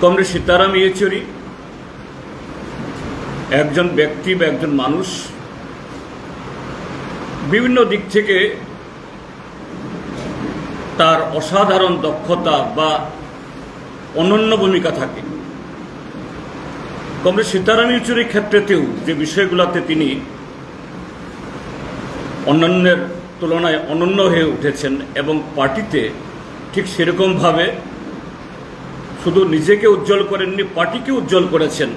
Comrade Sitaram Yechury. একজন ব্যক্তি বা একজন মানুষ। বিভিন্ন দিক থেকে তার অসাধারণ দক্ষতা বা অনন্য ভূমিকা থাকে। কমরেড সীতারাম ইয়েচুরির ক্ষেত্রেতেও যে বিষয়গুলোতে তিনি অন্যান্যের তুলনায় অনন্য হয়ে উঠেছেন এবং পার্টিতে ঠিক সেরকমভাবে শুধু নিজেকে উজ্জ্বল করেননি, পার্টিকে উজ্জ্বল করেছেন।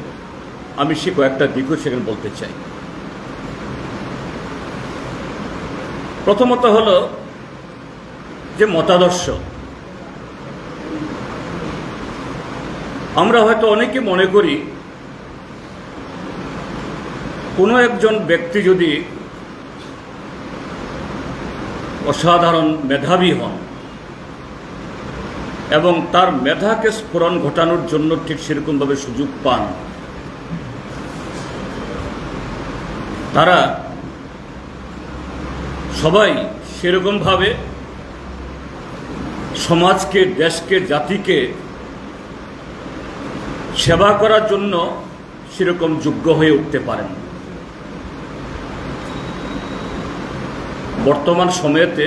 আমি সে কয়েকটা দিকও সেখানে বলতে চাই। প্রথমত হল যে মতাদর্শ। আমরা হয়তো অনেকে মনে করি, কোনো একজন ব্যক্তি যদি অসাধারণ মেধাবী হন এবং তার মেধাকে স্ফোরণ ঘটানোর জন্য ঠিক সেরকমভাবে সুযোগ পান। তারা সবাই সেরকমভাবে সমাজকে, দেশকে, জাতিকে সেবা করার জন্য সেরকম যোগ্য হয়ে উঠতে পারেন। বর্তমান সময়েতে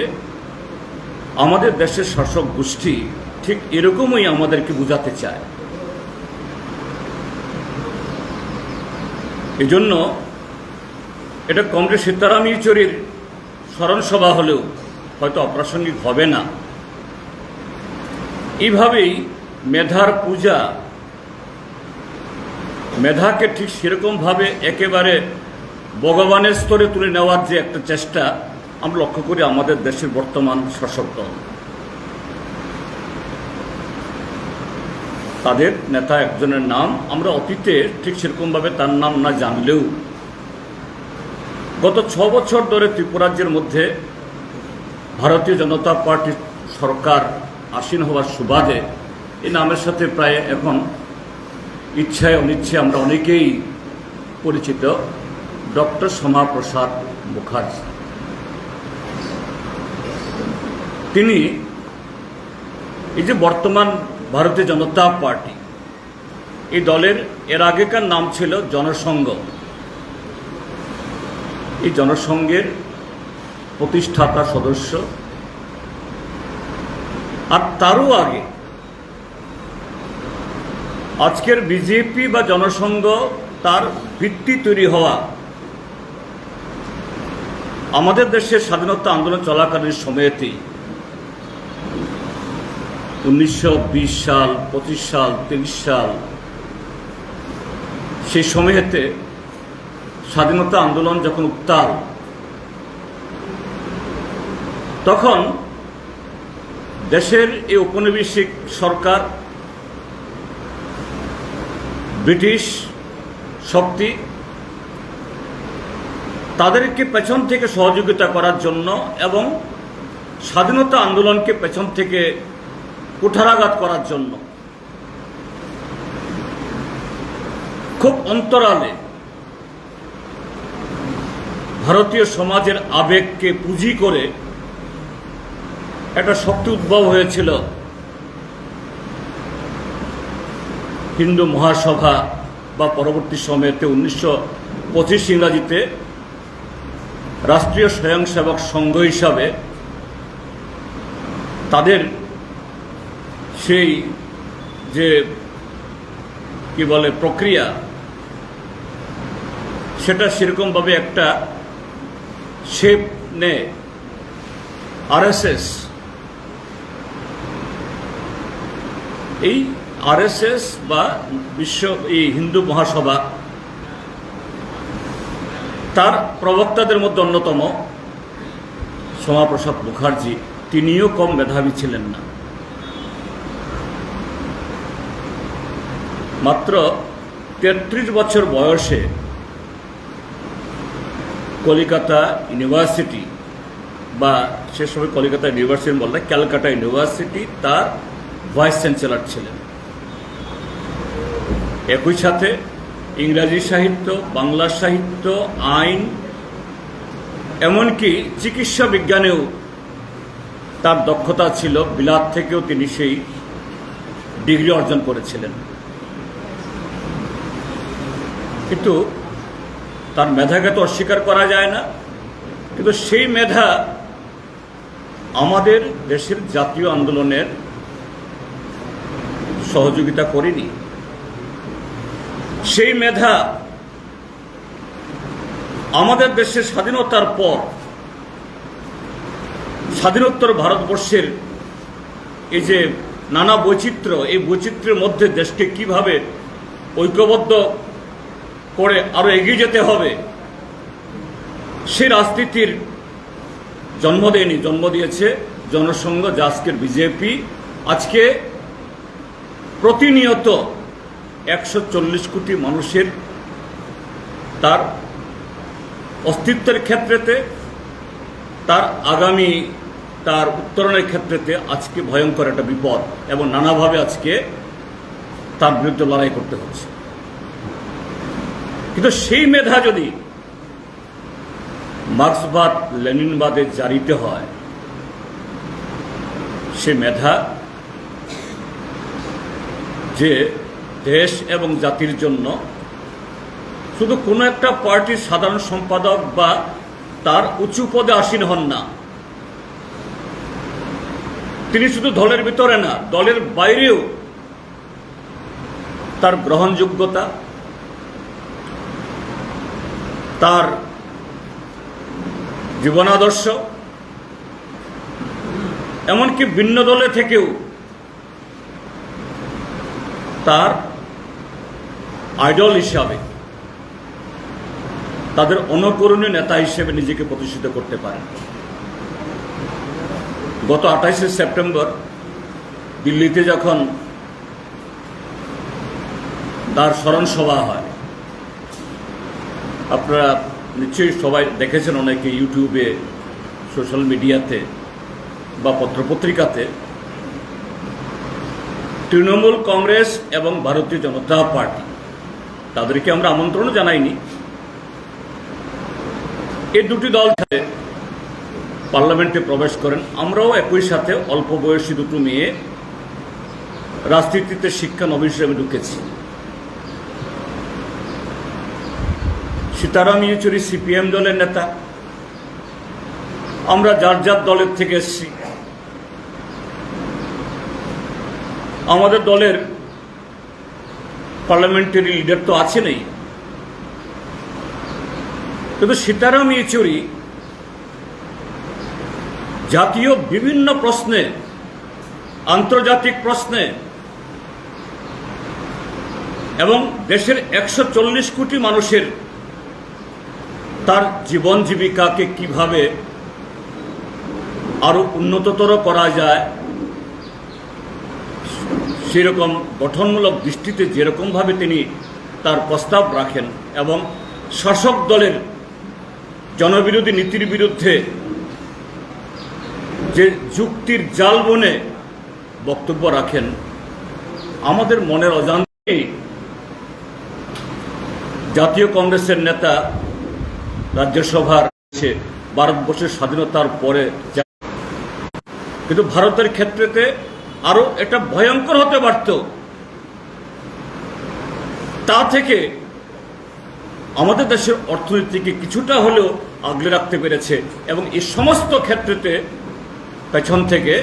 আমাদের দেশের শাসক গোষ্ঠী ঠিক এরকমই আমাদেরকে বোঝাতে চায়। এজন্য এটা কংগ্রেস সীতারাম ইয়েচুরির স্মরণসভা হলেও হয়তো অপ্রাসঙ্গিক হবে না। এইভাবেই মেধার পূজা মেধাকে ঠিক সেরকমভাবে একেবারে ভগবানের স্তরে তুলে নেওয়ার যে একটা চেষ্টা আমরা লক্ষ্য করি আমাদের দেশের বর্তমান শাসক তাদের নেতা একজনের নাম, আমরা অতীতে ঠিক সেরকমভাবে তার নাম না জানলেও। গত ছ বছর ধরে ত্রিপুরাজ্যের মধ্যে ভারতীয় জনতা পার্টির সরকার আসীন হওয়ার সুবাদে এই নামের সাথে প্রায় এখন ইচ্ছায় অনিচ্ছায় আমরা অনেকেই পরিচিত ডক্টর শ্যামাপ্রসাদ মুখার্জি। তিনি এই যে বর্তমান ভারতীয় জনতা পার্টি। এই দলের এর আগেকার নাম ছিল জনসংঘ। এই জনসংঘের প্রতিষ্ঠাতা সদস্য আর তারও আগে আজকের বিজেপি বা জনসংঘ তার ভিত্তি তৈরি হওয়া আমাদের দেশের স্বাধীনতা আন্দোলন চলাকালীন সময়েতেই উনিশশো বিশ সাল, পঁচিশ সাল, তিরিশ সাল, সেই সময়েতে স্বাধীনতা আন্দোলন যখন উত্তাল, তখন দেশের এই ঔপনিবেশিক সরকার, ব্রিটিশ শক্তি, তাদেরকে পেছন থেকে সহযোগিতা করার জন্য এবং স্বাধীনতা আন্দোলনকে পেছন থেকে কুঠারাঘাত করার জন্য। খুব অন্তরালে ভারতীয় সমাজের আবেগকে পুঁজি করে একটা শক্তি উদ্ভব হয়েছিল। হিন্দু মহাসভা বা পরবর্তী সময়েতে উনিশশো পঁচিশ ইংরাজিতে রাষ্ট্রীয় স্বয়ংসেবক সংঘ হিসাবে তাদের সেই যে, কি বলে, প্রক্রিয়া, সেটা সেরকমভাবে একটা শেপ নেয়। আরএসএস এই আরএসএস বা বিশ্ব, এই হিন্দু মহাসভা, তার প্রবক্তাদের মধ্যে অন্যতম শ্যামাপ্রসাদ মুখার্জি, তিনিও কম মেধাবী ছিলেন না। মাত্র তেত্রিশ বছর বয়সে কলিকাতা ইউনিভার্সিটি বা সে সময় কলিকাতা ইউনিভার্সিটি বললে ক্যালকাটা ইউনিভার্সিটি তার ভাইস চ্যান্সেলর ছিলেন। একই সাথে ইংরাজি সাহিত্য, বাংলা সাহিত্য, আইন, এমনকি চিকিৎসা বিজ্ঞানেও তার দক্ষতা ছিল। বিলাত থেকেও তিনি সেই ডিগ্রি অর্জন করেছিলেন। কিন্তু তার মেধাকে তো অস্বীকার করা যায় না। কিন্তু সেই মেধা আমাদের দেশের জাতীয় আন্দোলনের সহযোগিতা করেনি। সেই মেধা আমাদের দেশের স্বাধীনতার পর, স্বাধীনোত্তর ভারতবর্ষের এই যে নানা বৈচিত্র্য, এই বৈচিত্র্যের মধ্যে দেশকে কীভাবে ঐক্যবদ্ধ করে আরও এগিয়ে যেতে হবে। সেই রাজনীতির জন্ম দেয়নি, জন্ম দিয়েছে জনসংঘ যা আজকের বিজেপি আজকে প্রতিনিয়ত একশো চল্লিশ কোটি মানুষের তার অস্তিত্বের ক্ষেত্রেতে, তার আগামী, তার উত্তরণের ক্ষেত্রেতে আজকে ভয়ঙ্কর একটা বিপদ এবং নানাভাবে আজকে তার বিরুদ্ধে লড়াই করতে হচ্ছে। কিন্তু সেই মেধা যদি মার্ক্সবাদ, লেনিনবাদে জারিতে হয়, সে মেধা যে দেশ এবং জাতির জন্য শুধু কোনো একটা পার্টির সাধারণ সম্পাদক বা তার উঁচু পদে আসীন হন না। তিনি শুধু দলের ভিতরে না, দলের বাইরেও তার গ্রহণযোগ্যতা তার জীবনাদর্শ, এমনকি ভিন্ন দলে থেকেও তার আইডল হিসাবে তাদের অনুকরণীয় নেতা হিসেবে নিজেকে প্রতিষ্ঠিত করতে পারেন। গত আঠাইশে সেপ্টেম্বর দিল্লিতে যখন তার স্মরণ সভা হয় আপনারা নিশ্চয়ই সবাই দেখেছেন অনেকে ইউটিউবে, সোশ্যাল মিডিয়াতে বা পত্রপত্রিকাতে তৃণমূল কংগ্রেস এবং ভারতীয় জনতা পার্টি। তাদেরকে আমরা আমন্ত্রণও জানাইনি। এই দুটি দল সাথে পার্লামেন্টে প্রবেশ করেন। আমরাও একই সাথে অল্প বয়সী দুটো মেয়ে রাজনীতিতে শিক্ষা নবীন হিসেবে ঢুকেছি। সীতারাম ইয়েচুরি সিপিএম দলের নেতা। আমরা যার যার দলের থেকে এসেছি। আমাদের দলের পার্লামেন্টারি লিডার তো আছেনই কিন্তু সীতারাম ইয়েচুরি জাতীয় বিভিন্ন প্রশ্নে, আন্তর্জাতিক প্রশ্নে এবং দেশের একশো চল্লিশ কোটি মানুষের তার জীবন জীবিকাকে কীভাবে আরও উন্নততর করা যায়, সেরকম গঠনমূলক দৃষ্টিতে যেরকমভাবে তিনি তার প্রস্তাব রাখেন এবং শাসক দলের জনবিরোধী নীতির বিরুদ্ধে যে যুক্তির জাল বনে বক্তব্য রাখেন, আমাদের মনের অজান্তেই জাতীয় কংগ্রেসের নেতা রাজ্যসভার সে ভারতবর্ষের স্বাধীনতার পরে কিন্তু ভারতের ক্ষেত্রেতে আরও এটা ভয়ঙ্কর হতে পারত। তা থেকে আমাদের দেশের অর্থনীতিকে কিছুটা হলেও আগলে রাখতে পেরেছে এবং এই সমস্ত ক্ষেত্রেতে পেছন থেকে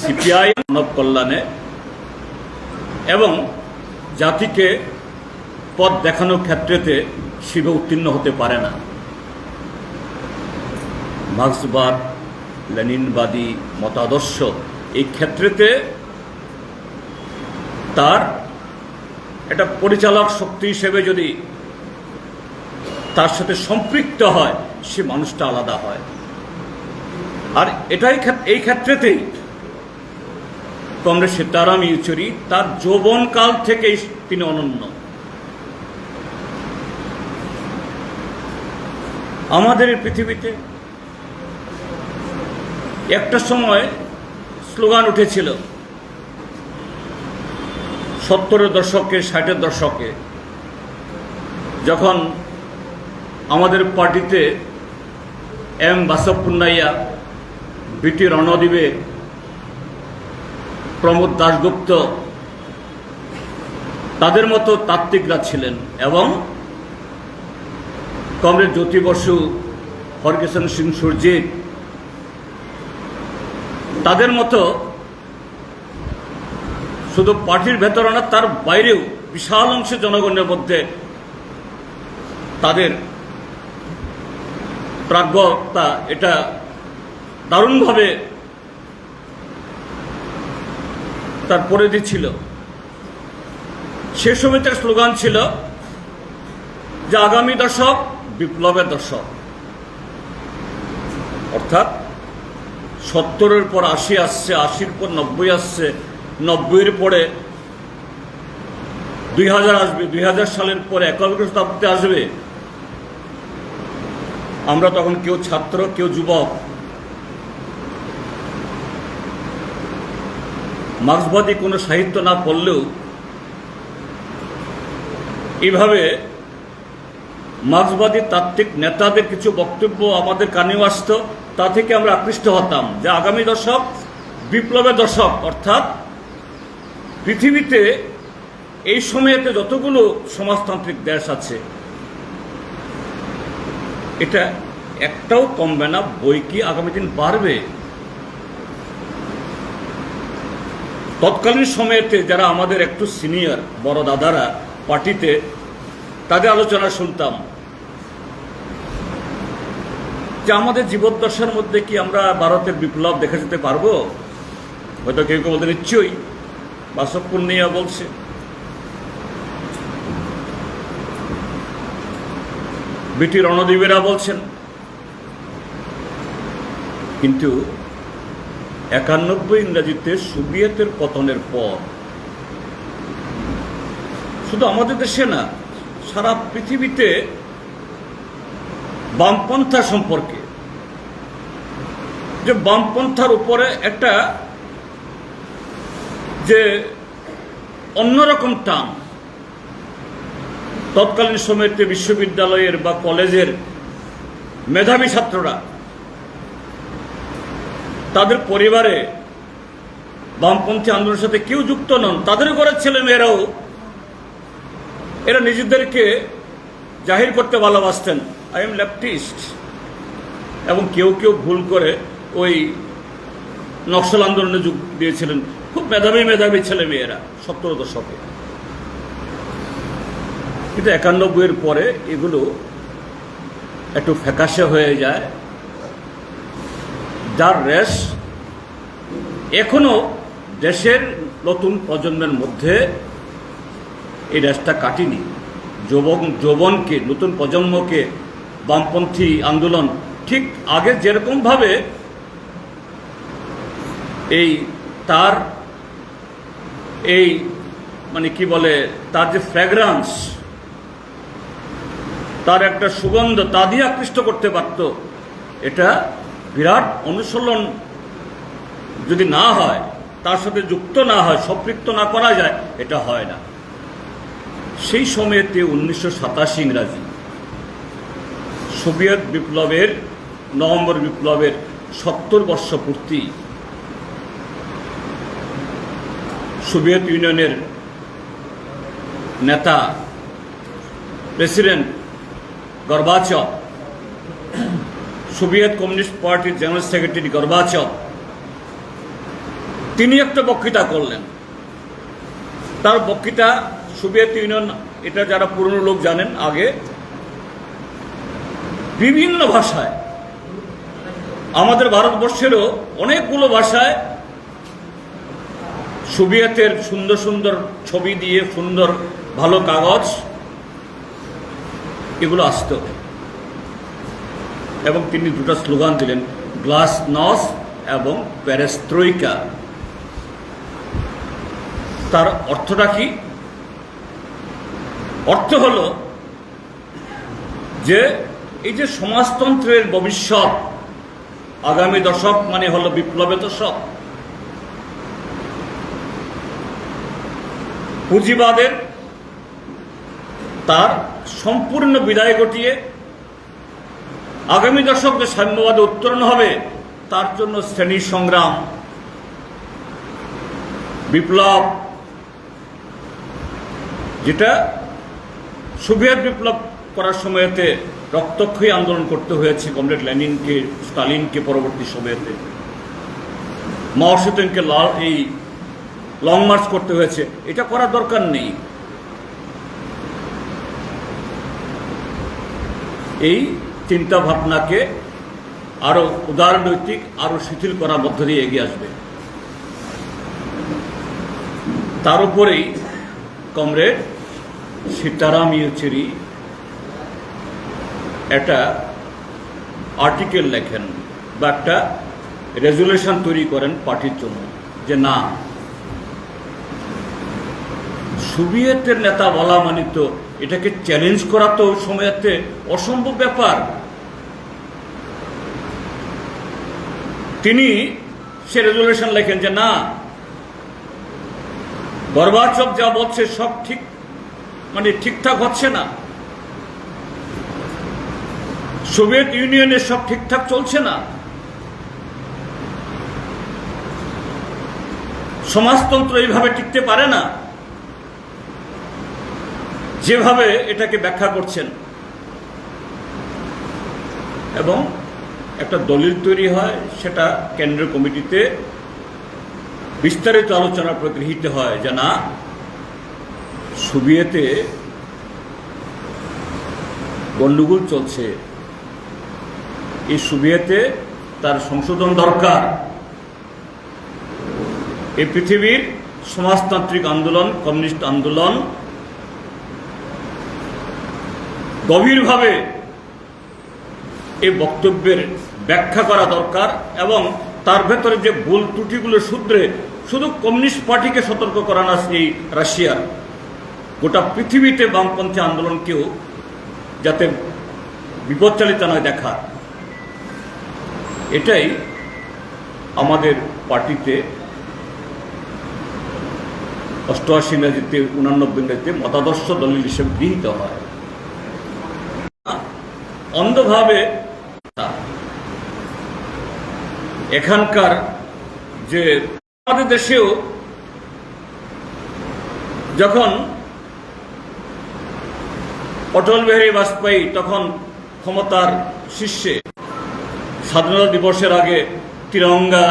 সিপিআই, মানব কল্যাণে এবং জাতিকে পথ দেখানোর ক্ষেত্রেতে শিবে উত্তীর্ণ হতে পারে না। মার্ক্সবাদ, লেনিনবাদী মতাদর্শ এই ক্ষেত্রেতে তার একটা পরিচালক শক্তি হিসেবে যদি তার সাথে সম্পৃক্ত হয়, সে মানুষটা আলাদা হয়। আর এটাই এই ক্ষেত্রেতেই কংগ্রেস সীতারাম ইউচুরি তার যৌবনকাল থেকেই তিনি অনন্য। আমাদের এই পৃথিবীতে একটা সময় স্লোগান উঠেছিল, সত্তরের দশকে, ষাটের দশকে, যখন আমাদের পার্টিতে এম বাসবপুন্নাইয়া বিটি রণদ্বীপে প্রমোদ দাশগুপ্ত, তাদের মতো তাত্ত্বিকরা ছিলেন এবং কমরেড জ্যোতি বসু হরকিষণ সিং সুরজিৎ, তাদের মতো শুধু পার্টির ভেতরে না, তার বাইরেও বিশাল অংশে জনগণের মধ্যে তাদের প্রাজ্ঞতা, এটা দারুণভাবে তার পরিধি ছিল। সে সময় তার স্লোগান ছিল, যে আগামী দশক বিপ্লবের দর্শক। অর্থাৎ সত্তরের পর আশি আসছে, আশির পর নব্বই আসছে, নব্বইয়ের পরে দুই হাজার আসবে, দুই হাজার সালের পরে একবিংশ শতাব্দীতে আসবে। আমরা তখন কেউ ছাত্র, কেউ যুবক। মার্ক্সবাদী কোনো সাহিত্য না পড়লেও এইভাবে মার্ক্সবাদী তাত্ত্বিক নেতাদের কিছু বক্তব্য আমাদের কানেও আসত, তা থেকে আমরা আকৃষ্ট হতাম যে আগামী দশক বিপ্লবের দশক, অর্থাৎ পৃথিবীতে এই সময়েতে যতগুলো সমাজতান্ত্রিক দেশ আছে, এটা একটাও কমবে না, বই কি আগামী দিন বাড়বে? তৎকালীন সময়েতে যারা আমাদের একটু সিনিয়র বড় দাদারা পার্টিতে, তাদের আলোচনা শুনতাম। যে আমাদের জীবদ্দশার মধ্যে কি আমরা ভারতের বিপ্লব দেখা যেতে পারব? হয়তো কেউ কেউ বলতে নিশ্চয়ই। বাসব পূর্ণিয়া বলছে। বিটি রণদীবেরা বলছেন, কিন্তু একানব্বই ইংরাজিতে সোভিয়েতের পতনের পর, শুধু আমাদের দেশে না, সারা পৃথিবীতে বামপন্থা সম্পর্কে। যে বামপন্থার উপরে একটা যে অন্যরকম টান, তৎকালীন সময়তে বিশ্ববিদ্যালয়ের বা কলেজের মেধাবী ছাত্ররা তাদের পরিবারে বামপন্থী আন্দোলনের সাথে কেউ যুক্ত নন তাদের ঘরের ছেলে মেয়েরাও এরা নিজেদেরকে জাহির করতে ভালোবাসতেন। আই এম লেফটিস্ট এবং কেউ কেউ ভুল করে ওই নকশাল আন্দোলনে যোগ দিয়েছিলেন। খুব মেধাবী মেধাবী ছেলে মেয়েরা সত্তর দশকে। কিন্তু একানব্বইয়ের পরে এগুলো একটু ফ্যাকাশে হয়ে যায়। যার রেশ এখনও দেশের নতুন প্রজন্মের মধ্যে এই রেশটা কাটিনি। যৌবন যৌবনকে, নতুন প্রজন্মকে বামপন্থী আন্দোলন, ঠিক আগে যেরকমভাবে এই তার, এই মানে কি বলে, তার যে ফ্র্যাগ্রান্স তার একটা সুগন্ধ, তা দিয়ে আকৃষ্ট করতে পারত, এটা বিরাট অনুশীলন যদি না হয়, তার সাথে যুক্ত না হয়, সম্পৃক্ত না করা যায়, এটা হয় না। সেই সময়েতে উনিশশো সাতাশি ইংরাজি সোভিয়েত বিপ্লবের, নভেম্বর বিপ্লবের সত্তর বর্ষ পূর্তি সোভিয়েত ইউনিয়নের নেতা প্রেসিডেন্ট গর্বাচভ সোভিয়েত কমিউনিস্ট পার্টির জেনারেল সেক্রেটারি গর্বাচভ তিনি একটা বক্তৃতা করলেন। তার বক্তৃতা সোভিয়েত ইউনিয়ন, এটা যারা পুরনো লোক জানেন আগে বিভিন্ন ভাষায়। আমাদের ভারতবর্ষেরও অনেকগুলো ভাষায় সোভিয়েতের সুন্দর সুন্দর ছবি দিয়ে সুন্দর ভালো কাগজ এগুলো আসত। এবং তিনি দুটো স্লোগান দিলেন, গ্লাস নস এবং প্যারেস্ত্রইকা তার অর্থটা কি? অর্থ হল যে এই যে সমাজতন্ত্রের ভবিষ্যৎ, আগামী দশক মানে হলো বিপ্লবের দশক। পুঁজিবাদের তার সম্পূর্ণ বিদায় ঘটিয়ে আগামী দশক যে সাম্যবাদে উত্তরণ হবে, তার জন্য শ্রেণি সংগ্রাম, বিপ্লব, যেটা সোভিয়েত বিপ্লব করার সময়তে রক্তক্ষয়ী আন্দোলন করতে হয়েছে কমরেড লেনিনকে, স্টালিনকে পরবর্তী সময়তে। মাও লাল, এই লং মার্চ করতে হয়েছে। এটা করার দরকার নেই। এই চিন্তা ভাবনাকে আরও উদারনৈতিক আরও শিথিল করার মধ্য দিয়ে এগিয়ে আসবে। তার উপরেই কমরেড সীতারাম ইয়েচুরি একটা আর্টিকেল লেখেন বা একটা রেজুলেশন তৈরি করেন পার্টির জন্য, যে না, সোভিয়েতের নেতা বলা মানে তো এটাকে চ্যালেঞ্জ করা তো সময়তে অসম্ভব ব্যাপার। তিনি সে রেজুলেশন লেখেন যে না, গর্বাচক যা বলছে সব ঠিক মানে ঠিকঠাক হচ্ছে না। সোভিয়েত ইউনিয়নের সব ঠিকঠাক চলছে না? সমাজতন্ত্র এইভাবে টিকতে পারে না? যেভাবে এটাকে ব্যাখ্যা করছেন। এবং একটা দলিল তৈরি হয়, সেটা কেন্দ্রীয় কমিটিতে বিস্তারিত আলোচনা পর গৃহীত হয় যে না, সোভিয়েতে গন্ডগোল চলছে। এই সোভিয়েতে তার সংশোধন দরকার। এই পৃথিবীর সমাজতান্ত্রিক আন্দোলন, কমিউনিস্ট আন্দোলন গভীরভাবে এই বক্তব্যের ব্যাখ্যা করা দরকার এবং তার ভেতরে যে ভুল ত্রুটিগুলো শুধরে, শুধু কমিউনিস্ট পার্টিকে সতর্ক করা না, সেই রাশিয়ার। গোটা পৃথিবীতে বামপন্থী আন্দোলনকেও যাতে বিপদচালিত নয় দেখা। এটাই আমাদের পার্টিতে অষ্টআশি ইংরাজিতে উনানব্বই ইংরাজিতে মতাদর্শ দলিল হিসেবে গৃহীত হয়। অন্ধভাবে এখানকার যে আমাদের দেশেও যখন অটল বিহারী বাজপেয়ী তখন ক্ষমতার শীর্ষে স্বাধীনতা দিবসের আগে তিরঙ্গা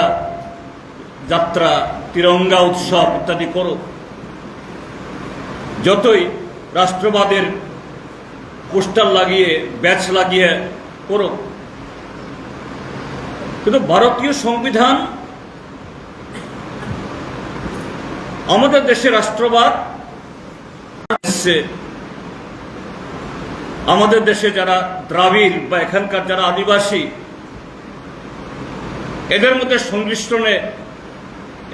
যাত্রা, তিরঙ্গা উৎসব ইত্যাদি করো। যতই রাষ্ট্রবাদের পোস্টার লাগিয়ে, ব্যাচ লাগিয়ে করো। কিন্তু ভারতীয় সংবিধান আমাদের দেশে রাষ্ট্রবাদ আমাদের দেশে যারা দ্রাবিড় বা এখানকার যারা আদিবাসী এদের মধ্যে সংমিশ্রণে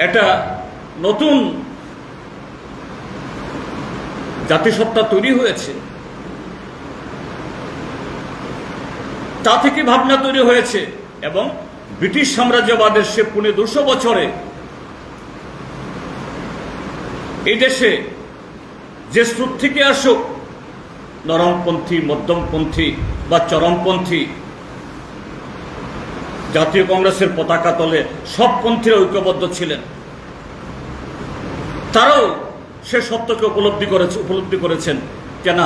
একটা নতুন জাতিসত্তা তৈরি হয়েছে। তা থেকে ভাবনা তৈরি হয়েছে এবং ব্রিটিশ সাম্রাজ্যবাদের সে পুনে দুশো বছরে এই দেশে যে স্রোত থেকে আসুক নরমপন্থী, মধ্যমপন্থী বা চরমপন্থী জাতীয় কংগ্রেসের পতাকা তলে সব পন্থীরা ঐক্যবদ্ধ ছিলেন। তারাও সে সত্যকে উপলব্ধি করেছে উপলব্ধি করেছেন। কেন?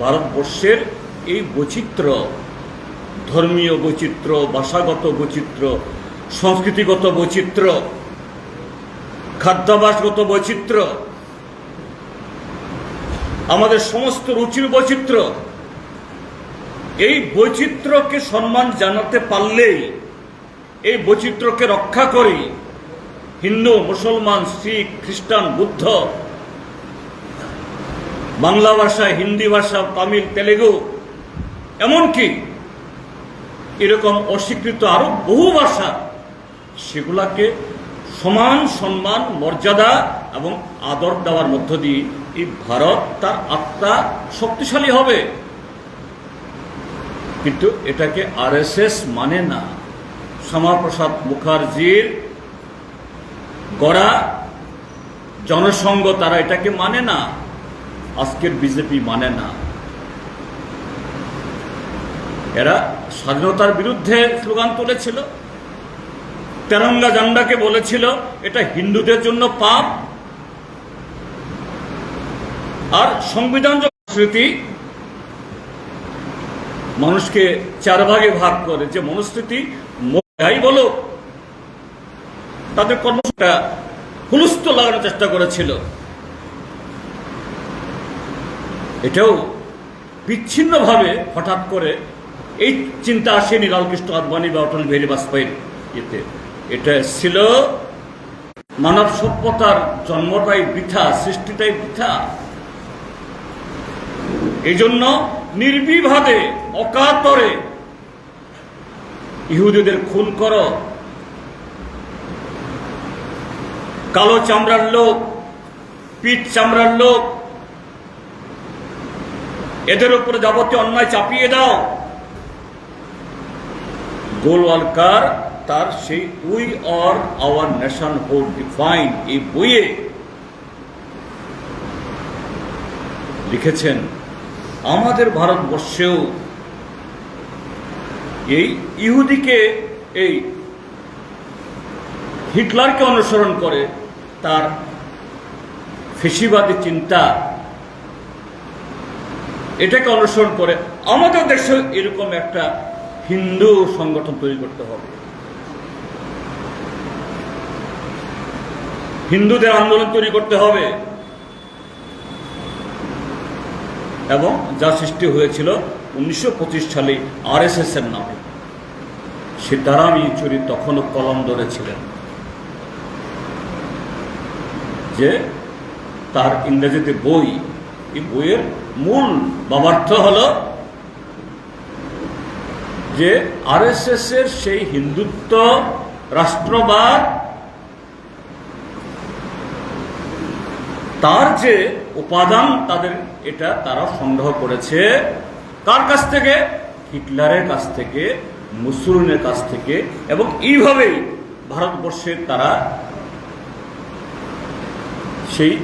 ভারতবর্ষের এই বৈচিত্র্য ধর্মীয় বৈচিত্র্য ভাষাগত বৈচিত্র্য সংস্কৃতিগত বৈচিত্র্য খাদ্যাভাসগত বৈচিত্র্য আমাদের সমস্ত রুচির বৈচিত্র্য এই বৈচিত্র্যকে সম্মান জানাতে পারলেই, এই বৈচিত্র্যকে রক্ষা করি হিন্দু, মুসলমান, শিখ, খ্রিস্টান, বুদ্ধ। বাংলা ভাষা, হিন্দি ভাষা, তামিল, তেলেগু, এমনকি এরকম অস্বীকৃত আরও বহু ভাষা, সেগুলাকে সমান সম্মান, মর্যাদা এবং আদর দেওয়ার মধ্য দিয়ে এই ভারত তার আত্মা শক্তিশালী হবে। কিন্তু এটাকে আরএসএস মানে না। শ্যামাপ্রসাদ মুখার্জির গড়া জনসংঘ তারা এটাকে মানে না। আজকের বিজেপি মানে না। এরা স্বাধীনতার বিরুদ্ধে স্লোগান তুলেছিল। তেরঙ্গা জান্ডাকে বলেছিল, এটা হিন্দুদের জন্য পাপ। আর সংবিধান স্মৃতি মানুষকে চার ভাগে ভাগ করে, যে মনুস্মৃতি যাই বলো, তাদের কর্মটা হুলস্থ লাগানোর চেষ্টা করেছিল। এটাও বিচ্ছিন্নভাবে হঠাৎ করে এই চিন্তা আসেনি লালকৃষ্ণ আদবানি বা অটল বিহারী বাজপেয়ীর ইয়েতে। এটা ছিল মানব সভ্যতার জন্মটাই বৃথা, সৃষ্টিটাই বৃথা। এই জন্য নির্বিভাবে অকাতরে ইহুদিদের খুন কর। কালো চামড়ার লোক পিঠ চামড়ার লোক এদের উপরে যাবতীয় অন্যায় চাপিয়ে দাও। গোলওয়ালকার তার সেই we or our nationhood defined এই বইয়ে লিখেছেন আমাদের ভারতবর্ষেও এই ইহুদিকে, এই হিটলারকে অনুসরণ করে তার ফেসিবাদী চিন্তা, এটাকে অনুসরণ করে আমাদের দেশে এরকম একটা হিন্দু সংগঠন তৈরি করতে হবে। হিন্দুদের আন্দোলন তৈরি করতে হবে। এবং যা সৃষ্টি হয়েছিল উনিশশো পঁচিশ সালে এর নামে। সীতারাম ইয়েচুরি তখনও কলম ধরেছিলেন যে তার ইংরেজিতে বই, এই বইয়ের মূল বাবার্থ হল যে আরএসএস এর সেই হিন্দুত্ব রাষ্ট্রবাদ, তার যে উপাদান তাদের এটা তারা সংগ্রহ করেছে। কার কাছ থেকে? হিটলারের কাছ থেকে মুসলিনের কাছ থেকে এবং এইভাবেই ভারতবর্ষে তারা সেই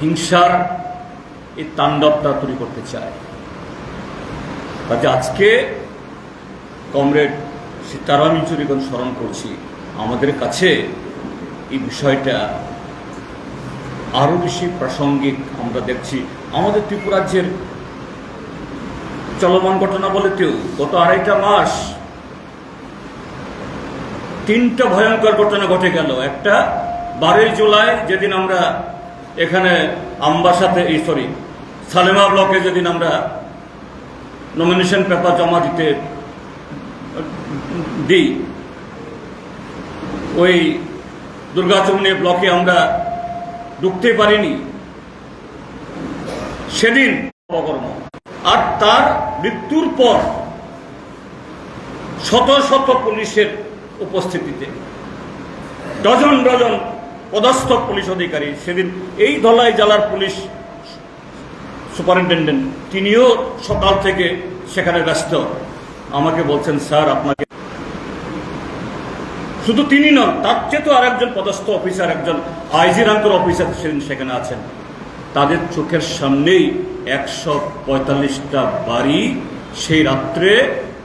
হিংসার এই তাণ্ডবটা তৈরি করতে চায়। কাজে আজকে কমরেড সীতারাম ইচুরিগঞ্জ স্মরণ করছি, আমাদের কাছে এই বিষয়টা আরও বেশি প্রাসঙ্গিক আমরা দেখছি। আমাদের ত্রিপুরাজ্যের চলমান ঘটনা বলেতেও গত আড়াইটা মাস তিনটা ভয়ঙ্কর ঘটনা ঘটে গেল। একটা, বারোই জুলাই যেদিন আমরা এখানে আমবাসাতে, এই সরি সালেমা ব্লকে যেদিন আমরা নমিনেশন পেপার জমা দিতে, দিই, ওই দুর্গাচমনি ব্লকে আমরা ঢুকতে পারিনি। সেদিন আর তার মৃত্যুর পর শত শত পুলিশের উপস্থিতিতে ডজন ডজন পদস্থ পুলিশ অধিকারী সেদিন এই ধলাই জেলার পুলিশ সুপারিনটেন্ডেন্ট, তিনিও সকাল থেকে সেখানে ব্যস্ত। আমাকে বলছেন, স্যার, আপনাকে শুধু তিনি নন, তার চেয়ে তো আরেকজন পদস্থ অফিসার, একজন আইজি রাঙ্কর অফিসার সেদিন সেখানে আছেন। তাদের চোখের সামনেই একশো পঁয়তাল্লিশটা বাড়ি সেই রাত্রে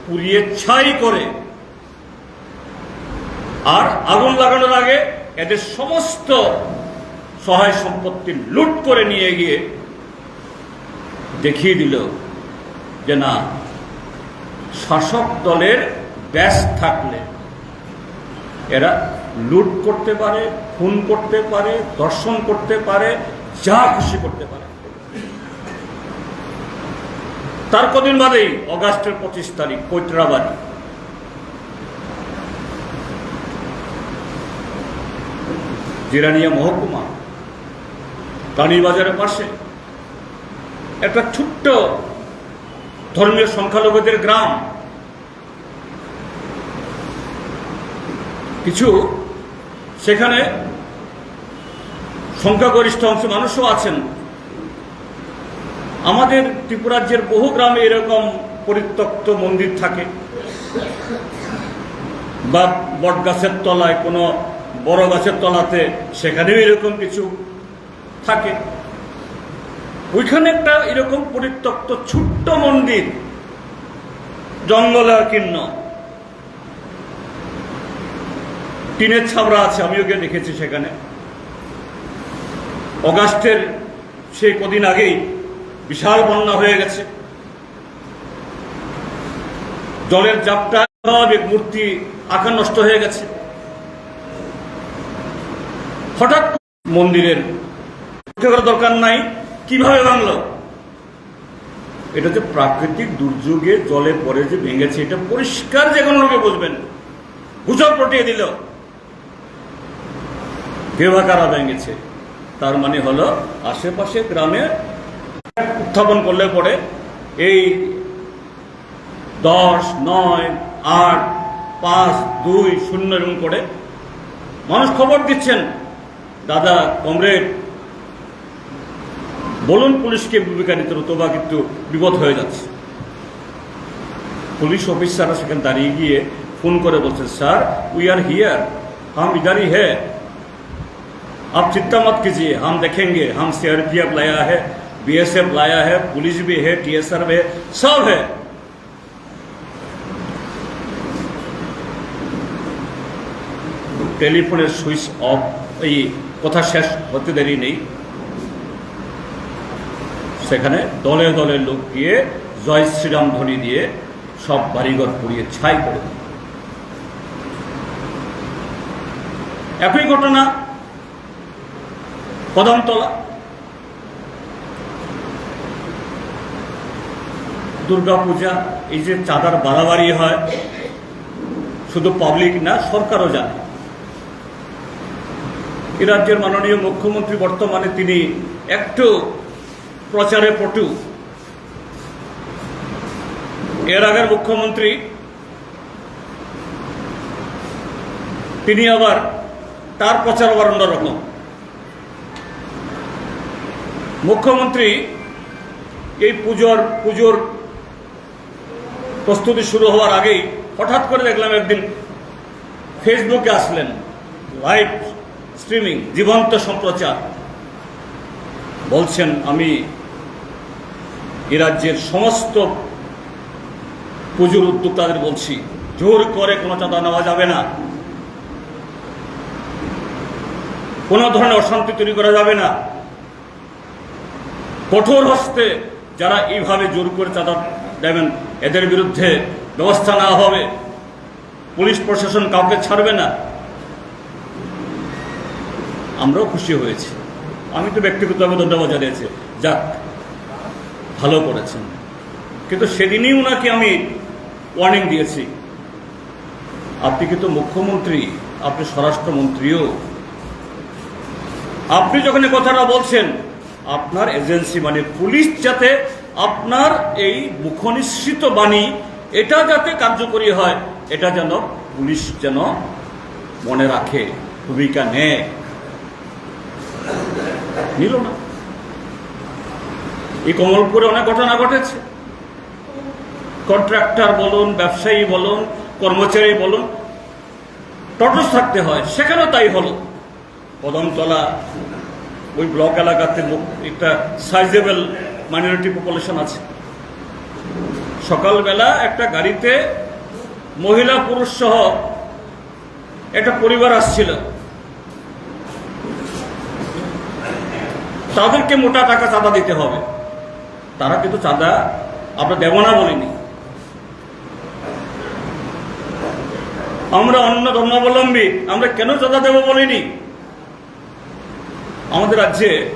পুড়িয়ে ছাই করে। আর আগুন লাগানোর আগে এদের সমস্ত সহায় সম্পত্তি লুট করে নিয়ে গিয়ে দেখিয়ে দিল যে না, শাসক দলের ব্যাস থাকলে এরা লুট করতে পারে, খুন করতে পারে দর্শন করতে পারে যা খুশি করতে পারে। তার কদিন বাদেই অগাস্টের পঁচিশ তারিখ, কৈতরাবাড়ি। জিরানিয়া মহকুমা বাজারের পাশে একটা ছোট্ট ধর্মীয় সংখ্যালঘুদের গ্রাম। কিছু সেখানে সংখ্যাগরিষ্ঠ অংশ মানুষও আছেন। আমাদের ত্রিপুরাজ্যের বহু গ্রামে এরকম পরিত্যক্ত মন্দির থাকে বা বট গাছের তলায়, কোনো বড় গাছের তলাতে সেখানেও এরকম কিছু থাকে। ওইখানে একটা এরকম পরিত্যক্ত ছোট্ট মন্দির জঙ্গলে কীর্ণ টিনের ছাবড়া আছে, আমিও গিয়ে দেখেছি সেখানে। অগাস্টের সেই কদিন আগেই বিশাল বন্যা হয়ে গেছে। জলের জাপটা স্বাভাবিক, মূর্তি আকার নষ্ট হয়ে গেছে। হঠাৎ মন্দিরের দরকার নাই, কীভাবে ভাঙলো? এটা যে প্রাকৃতিক দুর্যোগে জলে পরে যে ভেঙেছে, এটা পরিষ্কার যে কোনো লোকে বুঝবেন। গুজব পটিয়ে দিল। কে বা কারা ভেঙেছে? তার মানে হলো আশেপাশে গ্রামে উত্থাপন করলে পরে এই দশ, নয়, আট, পাঁচ, দুই, শূন্য এরকম করে মানুষ খবর দিচ্ছেন। দাদা কমরেড, বলুন পুলিশকে বিবেকানিত তোবা কিন্তু বিপদ হয়ে যাচ্ছে। পুলিশ অফিসাররা সেখানে দাঁড়িয়ে গিয়ে ফোন করে বলছেন, স্যার উই আর হিয়ার হাম ইদারি হ্যা आप चिंता मत कीजिए हम देखेंगे हम सीआरपीएफ लाया है बीएसएफ लाया है पुलिस भी है टीएसआर भी है सब है টেলিফোনের সুইচ অফ এই কথা শেষ হতে দেরি নেই সেখানে দলে দলে লোক গিয়ে জয় শ্রীরাম ধ্বনি দিয়ে সব বাড়িঘর পুড়িয়ে ছাই করে দিল। একই ঘটনা কদমতলা দুর্গাপূজা এই যে চাঁদার বাড়াবাড়ি হয়, শুধু পাবলিক না, সরকারও জানে। এ রাজ্যের মাননীয় মুখ্যমন্ত্রী বর্তমানে তিনি একটু প্রচারে পটু। এর আগের মুখ্যমন্ত্রী, তিনি আবার তার প্রচার আবার অন্যরকম। মুখ্যমন্ত্রী এই পুজোর পুজোর প্রস্তুতি শুরু হওয়ার আগেই হঠাৎ করে দেখলাম একদিন ফেসবুকে আসলেন লাইভ স্ট্রিমিং, জীবন্ত সম্প্রচার। বলছেন, আমি এ রাজ্যের সমস্ত পুজোর উদ্যোক্তাদের বলছি, জোর করে কোনো চাঁদা নেওয়া যাবে না। কোনো ধরনের অশান্তি তৈরি করা যাবে না। কঠোর হস্তে যারা এইভাবে জোর করে চাঁদা দেবেন, এদের বিরুদ্ধে ব্যবস্থা নেওয়া হবে। পুলিশ প্রশাসন কাউকে ছাড়বে না। আমরাও খুশি হয়েছি। আমি তো ব্যক্তিগতভাবে ধন্যবাদ জানিয়েছি। যাক, ভালো করেছেন। কিন্তু সেদিনই ওনাকে আমি ওয়ার্নিং দিয়েছি। আপনি কিন্তু মুখ্যমন্ত্রী, আপনি স্বরাষ্ট্রমন্ত্রীও। আপনি যখন কথাটা বলছেন আপনার এজেন্সি মানে পুলিশ যাতে আপনার এই মুখনিশ্চিত বাণী, এটা যাতে কার্যকরী হয়, এটা যেন পুলিশ যেন মনে রাখে, ভূমিকা নেয়। নিল না। এই কমলপুরে অনেক ঘটনা ঘটেছে। কন্ট্রাক্টর বলুন, ব্যবসায়ী বলুন, কর্মচারী বলুন টটস থাকতে হয়। সেখানেও তাই হলো। কদমতলা ওই ব্লক এলাকাতে একটা সাইজেবল মাইনরিটি পপুলেশন আছে। সকালবেলা একটা গাড়িতে মহিলা পুরুষ সহ একটা পরিবার আসছিল। তাদেরকে মোটা টাকা চাঁদা দিতে হবে। তারা কিন্তু চাঁদা আমরা দেব না বলিনি। আমরা অন্য ধর্মাবলম্বী, আমরা কেন চাঁদা দেব বলিনি? আমাদের রাজ্যে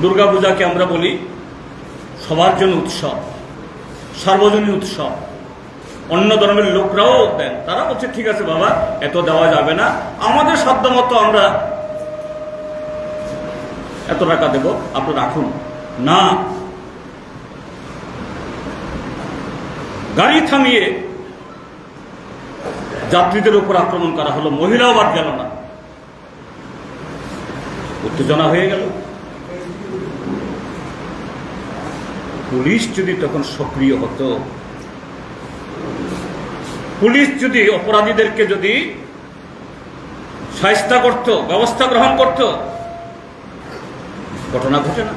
দুর্গাপূজাকে আমরা বলি সবার জন্য উৎসব, সার্বজনীন উৎসব। অন্য ধর্মের লোকরাও দেন। তারা বলছে, ঠিক আছে বাবা, এত দেওয়া যাবে না। আমাদের সাধ্য মতো আমরা এত টাকা দেব, আপনি রাখুন। না। গাড়ি থামিয়ে যাত্রীদের উপর আক্রমণ করা হলো, মহিলাও বাদ গেল না। উত্তেজনা হয়ে গেল। পুলিশ যদি তখন সক্রিয় হতো, পুলিশ যদি অপরাধীদেরকে যদি সাহিস্তা করত, ব্যবস্থা গ্রহণ করত, ঘটনা ঘটে না।